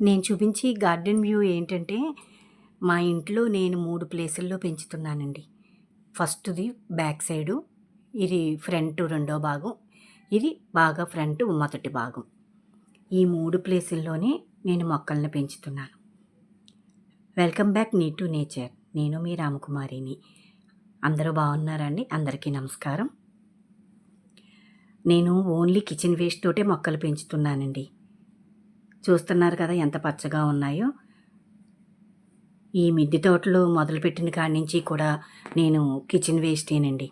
నేను చూపించి garden view ఏంటంటే మా ఇంట్లో నేను మూడు ప్లేసుల్లో పెంచుతున్నానండి. ఫస్ట్ది బ్యాక్ సైడు ఇది ఫ్రంట్ రెండో భాగం ఇది బాగా ఫ్రంట్ మొదటి భాగం. ఈ మూడు ప్లేసుల్లోనే నేను మొక్కల్ని పెంచుతున్నాను. వెల్కమ్ బ్యాక్ నీ టు నేచర్. నేను మీ రామకుమారిని. అందరూ బాగున్నారండి? అందరికీ నమస్కారం. నేను ఓన్లీ కిచెన్ వేస్ట్ తోటే మొక్కలు పెంచుతున్నానండి. చూస్తున్నారు కదా ఎంత పచ్చగా ఉన్నాయో. ఈ మిద్దె తోటలు మొదలుపెట్టిన కాడి నుంచి కూడా నేను కిచెన్ వేస్టేనండి.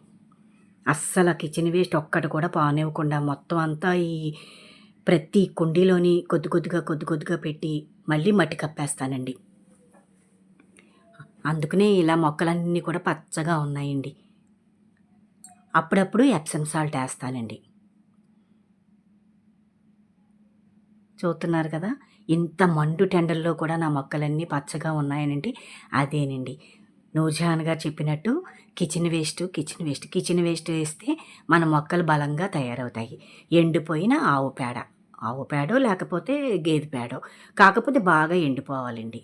అస్సలు కిచెన్ వేస్ట్ ఒక్కటి కూడా పానివ్వకుండా మొత్తం అంతా ఈ ప్రతి కుండీలోని కొద్ది కొద్దిగా కొద్ది కొద్దిగా పెట్టి మళ్ళీ మట్టి కప్పేస్తానండి. అందుకనే ఇలా మొక్కలన్నీ కూడా పచ్చగా ఉన్నాయండి. అప్పుడప్పుడు ఎప్సమ్ సాల్ట్ వేస్తానండి. చూస్తున్నారు కదా ఇంత మండు టెండల్లో కూడా నా మొక్కలన్నీ పచ్చగా ఉన్నాయనండి అదేనండి. నూజాన్ గారు చెప్పినట్టు kitchen waste kitchen waste. Kitchen waste వేస్తే మన మొక్కలు బలంగా తయారవుతాయి. ఎండిపోయిన ఆవు పేడ. ఆవు పేడో లేకపోతే గేదె పేడో. కాకపోతే బాగా ఎండిపోవాలండి.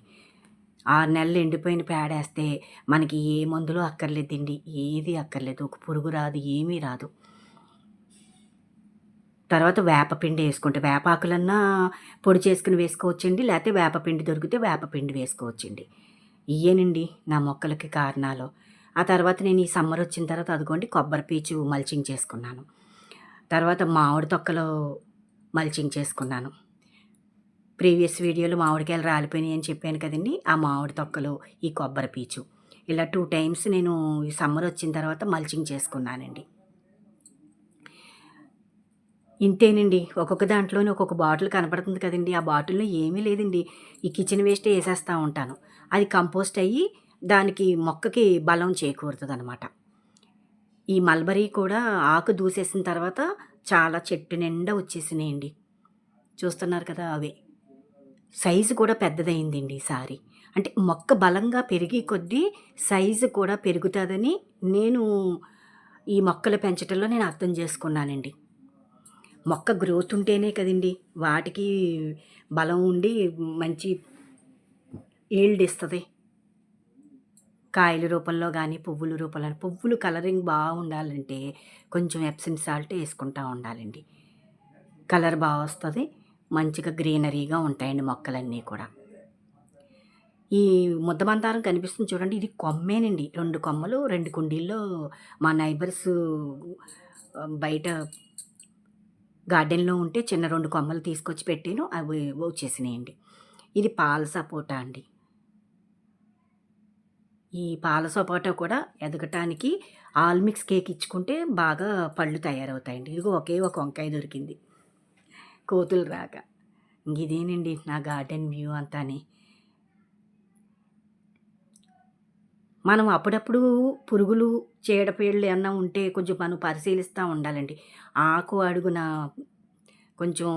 ఆరు నెలలు ఎండిపోయిన పేడ వేస్తే మనకి ఏ మందులు అక్కర్లేదండి. ఏది అక్కర్లేదు. ఒక పురుగు రాదు ఏమీ రాదు. తర్వాత వేపపిండి వేసుకుంటే వేపాకులన్నా పొడి చేసుకుని వేసుకోవచ్చండి లేకపోతే వేపపిండి దొరికితే వేపపిండి వేసుకోవచ్చండి. ఇయ్యేనండి నా మొక్కలకి కారణాలు. ఆ తర్వాత నేను ఈ సమ్మర్ వచ్చిన తర్వాత అదిగోండి కొబ్బరి పీచు మల్చింగ్ చేసుకున్నాను. తర్వాత మామిడి తొక్కలు మల్చింగ్ చేసుకున్నాను. ప్రీవియస్ వీడియోలో మామిడికాయలు రాలిపోయినాయి అని చెప్పాను కదండి ఆ మామిడి తొక్కలు ఈ కొబ్బరి పీచు. ఇలా టూ టైమ్స్ నేను ఈ సమ్మర్ వచ్చిన తర్వాత మల్చింగ్ చేసుకున్నానండి. ఇంతేనండి. ఒక్కొక్క దాంట్లోనే ఒక్కొక్క బాటిల్ కనపడుతుంది కదండి. ఆ బాటిల్లో ఏమీ లేదండి. ఈ కిచెన్ వేస్టే వేసేస్తూ ఉంటాను. అది కంపోస్ట్ అయ్యి దానికి మొక్కకి బలం చేకూరుతుంది అనమాట ఈ మల్బరీ కూడా ఆకు దూసేసిన తర్వాత చాలా చెట్టు నిండా వచ్చేసినాయండి. చూస్తున్నారు కదా అవే. సైజు కూడా పెద్దదైందండి ఈసారి అంటే మొక్క బలంగా పెరిగి కొద్దీ సైజు కూడా పెరుగుతుందని నేను ఈ మొక్కలు పెంచడంలో నేను అర్థం చేసుకున్నానండి. మొక్క గ్రోత్ ఉంటేనే కదండి. వాటికి బలం ఉండి మంచి ఈల్డ్ ఇస్తుంది. కాయల రూపంలో కానీ పువ్వుల రూపంలో పువ్వులు కలరింగ్ బాగుండాలంటే కొంచెం ఎప్సిన్ సాల్ట్ వేసుకుంటూ ఉండాలండి. కలర్ బాగా వస్తుంది మంచిగా గ్రీనరీగా ఉంటాయండి మొక్కలన్నీ కూడా. ఈ ముద్దమంతారం కనిపిస్తుంది చూడండి. ఇది కొమ్మేనండి. రెండు కొమ్మలు రెండు కుండీల్లో మా నైబర్స్ బయట గార్డెన్లో ఉంటే చిన్న రెండు కొమ్మలు తీసుకొచ్చి పెట్టాను అవి వచ్చేసినాయండి. ఇది పాల సపోటా అండి. ఈ పాల సపోటా కూడా ఎదగటానికి ఆల్మిక్స్ కేక్ ఇచ్చుకుంటే బాగా పళ్ళు తయారవుతాయండి. ఇదిగో ఒకే ఒక వంకాయ దొరికింది. కోతులు రాక. ఇదేనండి నా గార్డెన్ వ్యూ అంతానే. మనం అప్పుడప్పుడు పురుగులు చీడపీడలు ఏమన్నా ఉంటే కొంచెం మనం పరిశీలిస్తూ ఉండాలండి. ఆకు అడుగున కొంచెం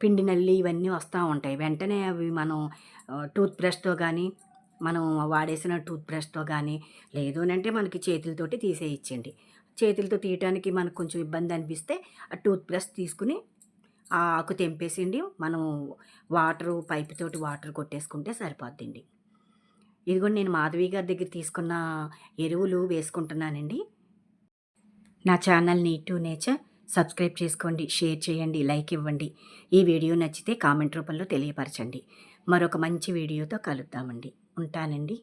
పిండి నల్లి ఇవన్నీ వస్తూ ఉంటాయి. వెంటనే అవి మనం టూత్ బ్రష్తో కానీ మనం వాడేసిన టూత్ బ్రష్తో కానీ లేదు అని అంటే మనకి చేతులతోటి తీసేయచ్చండి. చేతులతో తీయటానికి మనకు కొంచెం ఇబ్బంది అనిపిస్తే ఆ టూత్ బ్రష్ తీసుకుని ఆ ఆకు తెంపేసిండి మనం వాటరు పైపు తోటి వాటర్ కొట్టేసుకుంటే సరిపోద్దండి. ఇదిగోండి నేను మాధవి గారి దగ్గర తీసుకున్న ఎరువులు వేసుకుంటున్నానండి. నా ఛానల్ నీ టు నేచర్ సబ్స్క్రైబ్ చేసుకోండి షేర్ చేయండి లైక్ ఇవ్వండి. ఈ వీడియో నచ్చితే కామెంట్ రూపంలో తెలియపరచండి. మరొక మంచి వీడియోతో కలుద్దామండి. ఉంటానండి.